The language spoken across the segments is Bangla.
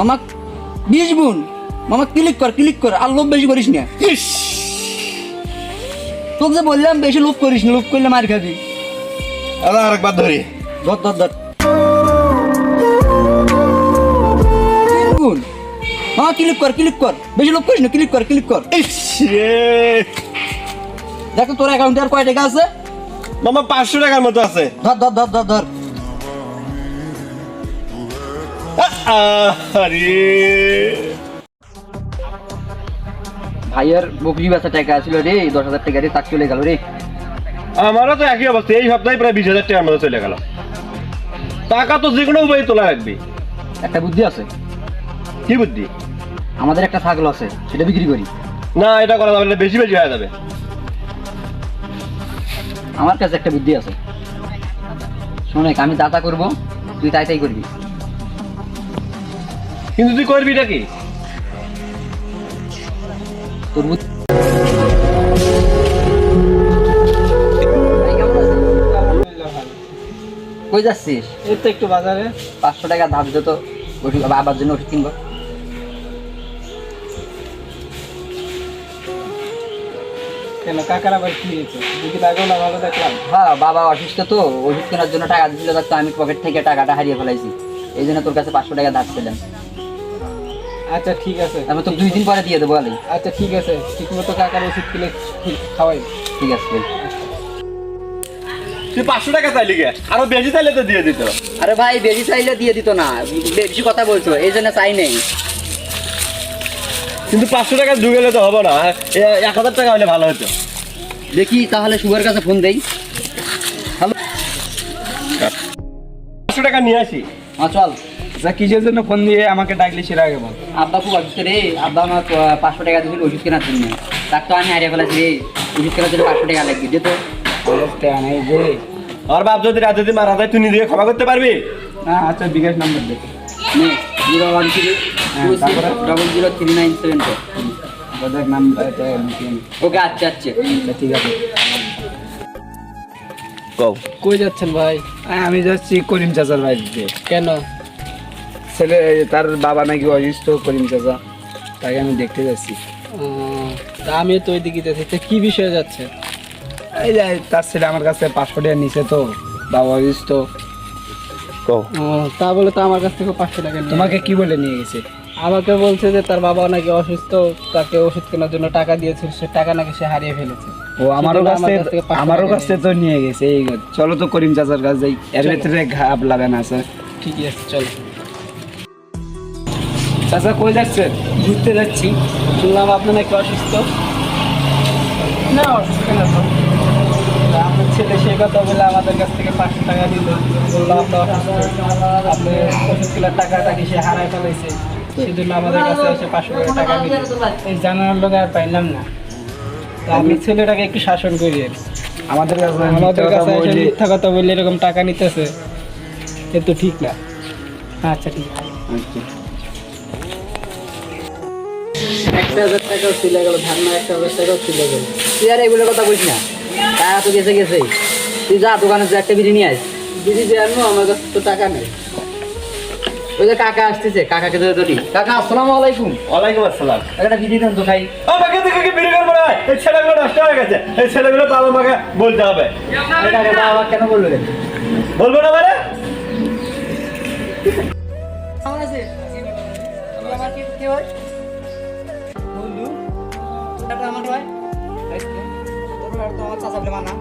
মামা বিশ গুণ। মামা ক্লিক কর ক্লিক কর আর লোভ বেশি করিস না। ইস। তোকে যে বললাম বেশি লোভ করিস না লোভ করলে মার খাবি। আবার আরেকবার ধরি। ধর ধর ধর। মামা ক্লিক কর ক্লিক কর। বেশি লোভ করিস না ক্লিক কর ক্লিক কর। দেখ তোর অ্যাকাউন্টে আর কয় টাকা আছে? মামা পাঁচশো টাকার মতো আছে। ধর ধর ধর ধর ধর। আরে ভাইয়ের বকরি বেচা টাকা ছিল রে দশ হাজার টাকা রে তাক চলে গেল রে। আমারও তো একই অবস্থা এই সপ্তাহে প্রায় বিশ হাজার টাকার মতো চলে গেল। টাকা তো যে কোনো উপায়ে তোলা রাখবি একটা বুদ্ধি আছে? কি বুদ্ধি? আমাদের একটা ছাগল আছে সেটা বিক্রি করি। না এটা করা যাবে না, বেশি বেশি হয়ে যাবে। আমার কাছে একটা বুদ্ধি আছে। শোনেক আমি দাতা করব তুই তাই তাই করবি। কিন্তু তুই করবি এটা কি? তোর কই যাচ্ছিস? এই তো একটু বাজারে। পাঁচশো টাকা ধার দিত ওষুধ আবার জন্য ওষুধ কিনবো। কেন কাকার আবার কি হয়েছে? দুটি আগেও না ভালো দেখলাম। হ্যাঁ বাবা অসুস্থ তো ওষুধ কেনার জন্য টাকা আমি পকেট থেকে টাকাটা হারিয়ে ফেলাইছি। এই জন্য তোর কাছে পাঁচশো টাকা ধার ছিলাম আচ্ছা ঠিক আছে। আমি তো দুই দিন পরে দিয়ে দেবো আলি। আচ্ছা ঠিক আছে। ঠিক মতো কাকার ওষুধ কিনে খাওয়াই। ঠিক আছে তুই পাঁচশো টাকা চাইলি গে? আরও বেশি চাইলে তো দিয়ে দিত। আরে ভাই বেশি চাইলে দিয়ে দিত না। বেশি কথা বলছো এই জন্য চাই নেই। কিন্তু পাঁচশো টাকা ঢুকেলে তো হবে না। এক হাজার টাকা হলে ভালো হতো। দেখি তাহলে সুগার কাছে ফোন দেই। পাঁচশো টাকা নিয়ে আসি। হ্যাঁ চল। আচ্ছা কিসের জন্য ফোন দিয়ে আমাকে ডাকলি সেটা আগে বল। আব্বা খুব অসুস্থ রে। আব্বা আমার পাঁচশো টাকা দিয়েছিল ওষুধ কেনার জন্য। তার তো আমি হারিয়ে ফেলেছি রে। ওষুধ কেনার জন্য পাঁচশো টাকা লাগবে। যেত নেই যে। আর বাপ যদি রাত যদি মারা যায় তুই নিজেকে ক্ষমা করতে পারবি? না আচ্ছা বিকাশ নাম্বার দে। জিরো ওয়ান থ্রি হ্যাঁ, double zero three nine seven four. Okay আচ্ছা আচ্ছা। আচ্ছা ঠিক আছে। কই যাচ্ছেন ভাই? আমি যাচ্ছি করিম চাচার বাড়িতে। কেন? ছেলে তার বাবা নাকি অসুস্থ করিম চাচা। তাকে আমি দেখতে যাচ্ছি। তা আমিও তো ওই দিকে যাচ্ছি কি বিষয়ে যাচ্ছে? এই যে তার ছেলে আমার কাছে পাঁচশো টাকা নিছে তো বাবা অসুস্থ। তা বলে তো আমার কাছ থেকে পাঁচশো টাকা তোমাকে কি বলে নিয়ে গেছে? আমাকে বলছে যে তার বাবা নাকি অসুস্থ তাকে ওষুধ কেনার জন্য টাকা দিয়েছিল সে টাকা নাকি সে হারিয়ে ফেলেছে। ও আমারও কাছে আমারও কাছে তো নিয়ে গেছে এই চলো তো করিম চাচার কাছে যাই। এর। ভিতরে ঘাপ লাগানো আছে। ঠিকই আছে চলো। চাচা কই যাচ্ছেন ঘুরতে যাচ্ছি। শুনলাম আপনি নাকি অসুস্থ। না অসুস্থ না তো। আপনার ছেলে সেই কথা বলে আমাদের কাছ থেকে পাঁচশো টাকা দিল। বলল আপনি অসুস্থ। আপনি ওষুধ কেনার টাকাটা কি সে হারাই ফেলেছে? সেজন্য আমাদের কাছে এসে পাঁচশো করে টাকা দিল। এই জানানোর লোক আর পাইলাম না। আমি ছেলেটাকে একটু শাসন করি আমাদের কাছে আমাদের কাছে মিথ্যা কথা বললে এরকম টাকা নিতেছে। এ তো ঠিক না। আচ্ছা ঠিক আছে। হাজার টাকাও চলে গেল ধারণা একটা হাজার টাকাও চলে গেল। তুই আর এগুলো কথা বলিস না। টাকা তো গেছে গেছে। তুই যা দোকানে যা একটা বিরিয়ানি আস দিদি যে আনব আমার কাছে তো টাকা নেই। ওই যে কাকা আসতেছে কাকাকে ধরে ধরি। কাকা আসসালামু আলাইকুম। ওয়ালাইকুম আসসালাম। একটা বিরিয়ানি দেন তো খাই। আমাকে দেখে কি বিড়ি করব না? এই ছেলেগুলো নষ্ট হয়ে গেছে। এই ছেলেগুলো বাবা মাকে বলতে হবে। কাকা বাবা কেন বলল বলব না মানে? কেমন আছে? আমার কি হয় তোর বেটা তো আমার চাচা বলে মানা।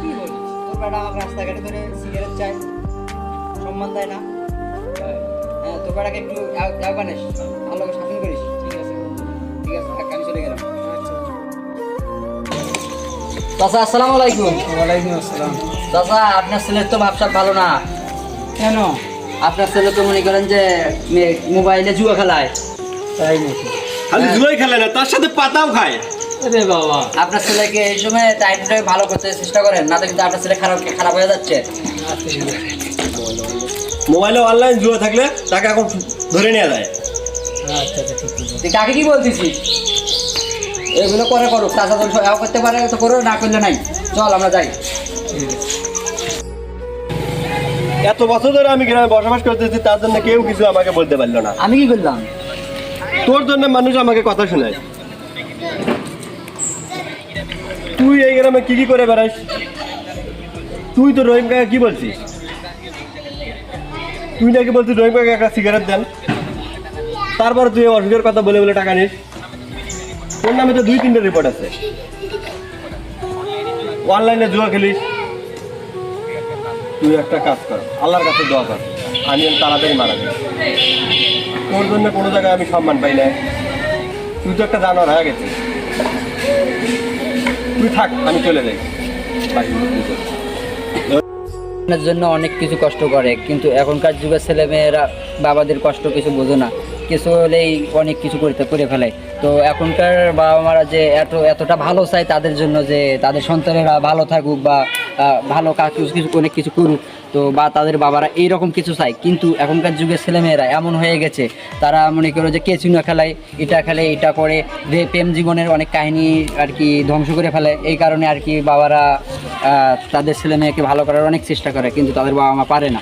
কি বলিস তোর বেটা আমাকে রাস্তাঘাটে ধরে সিগারেট চায় সম্মান দেয় না। হ্যাঁ তোর বেটাকে একটু আহ্বানিস ভালো শাসন করিস। ঠিক আছে? ঠিক আছে আমি চলে গেলাম। চাচা আসসালামু আলাইকুম। ওয়ালাইকুম আসসালাম। চাচা আপনার ছেলের তো ভাবসাব ভালো না। কেন? আপনার ছেলে তো মনে করেন যে মোবাইলে জুয়া খেলায়। তাই নাকি? খালি জুয়াই খেলে না তার সাথে পাতাও খায়। আপনার ছেলেকে এই সময় টাইমটা ভালো করতে চেষ্টা করেন না তো কিন্তু আপনার ছেলে খারাপ খারাপ হয়ে যাচ্ছে। মোবাইলে অনলাইন জুয়া থাকলে তাকে এখন ধরে নেওয়া যায়। আচ্ছা আচ্ছা তুই কাকে কি বলতেছিস? এগুলো করে করুক চাষা তো সহায় করতে পারে তো করো না করলে নাই। চল আমরা যাই। এত বছর ধরে আমি গ্রামে বসবাস করতেছি তার জন্য কেউ কিছু আমাকে বলতে পারল না। আমি কি করলাম? তোর জন্য মানুষ আমাকে কথা শোনায়। তুই এই গ্রামে কি কি করে বেড়াস তুই তো রহিম কাকা কি বলছিস? তুই নাকি বলছিস রহিম কাকা একটা সিগারেট দেন। তারপর তুই অসুখের কথা বলে বলে টাকা নিস। তোর নামে তো দুই তিনটে রিপোর্ট আছে। অনলাইনে জুয়া খেলিস। তুই একটা কাজ কর, আল্লাহর কাছে দোয়া কর। আমি তাড়াতাড়ি মারা যাই তোর জন্য কোনো জায়গায় আমি সম্মান পাই না। তুই তো একটা জানোয়ার হয়ে গেছিস। তুই থাক, আমি চলে যাই। জন্য অনেক কিছু কষ্ট করে, কিন্তু এখনকার যুগের ছেলেমেয়েরা বাবাদের কষ্ট কিছু বোঝে না। কিছু হলেই অনেক কিছু করতে, করে ফেলে। তো এখনকার বাবা মারা যে এত, এতটা ভালো চায় তাদের জন্য যে তাদের সন্তানেরা ভালো থাকুক বা ভালো কাজ কিছু অনেক কিছু করুক তো বা তাদের বাবারা এইরকম কিছু চায়। কিন্তু এখনকার যুগে ছেলেমেয়েরা এমন হয়ে গেছে, তারা মনে করো যে কেচুনা খেলায়, এটা খেলে, এটা করে, যে প্রেম জীবনের অনেক কাহিনী আর কি ধ্বংস করে ফেলে, এই কারণে আর কি বাবারা তাদের ছেলেমেয়েকে ভালো করার অনেক চেষ্টা করে, কিন্তু তাদের বাবা মা পারে না।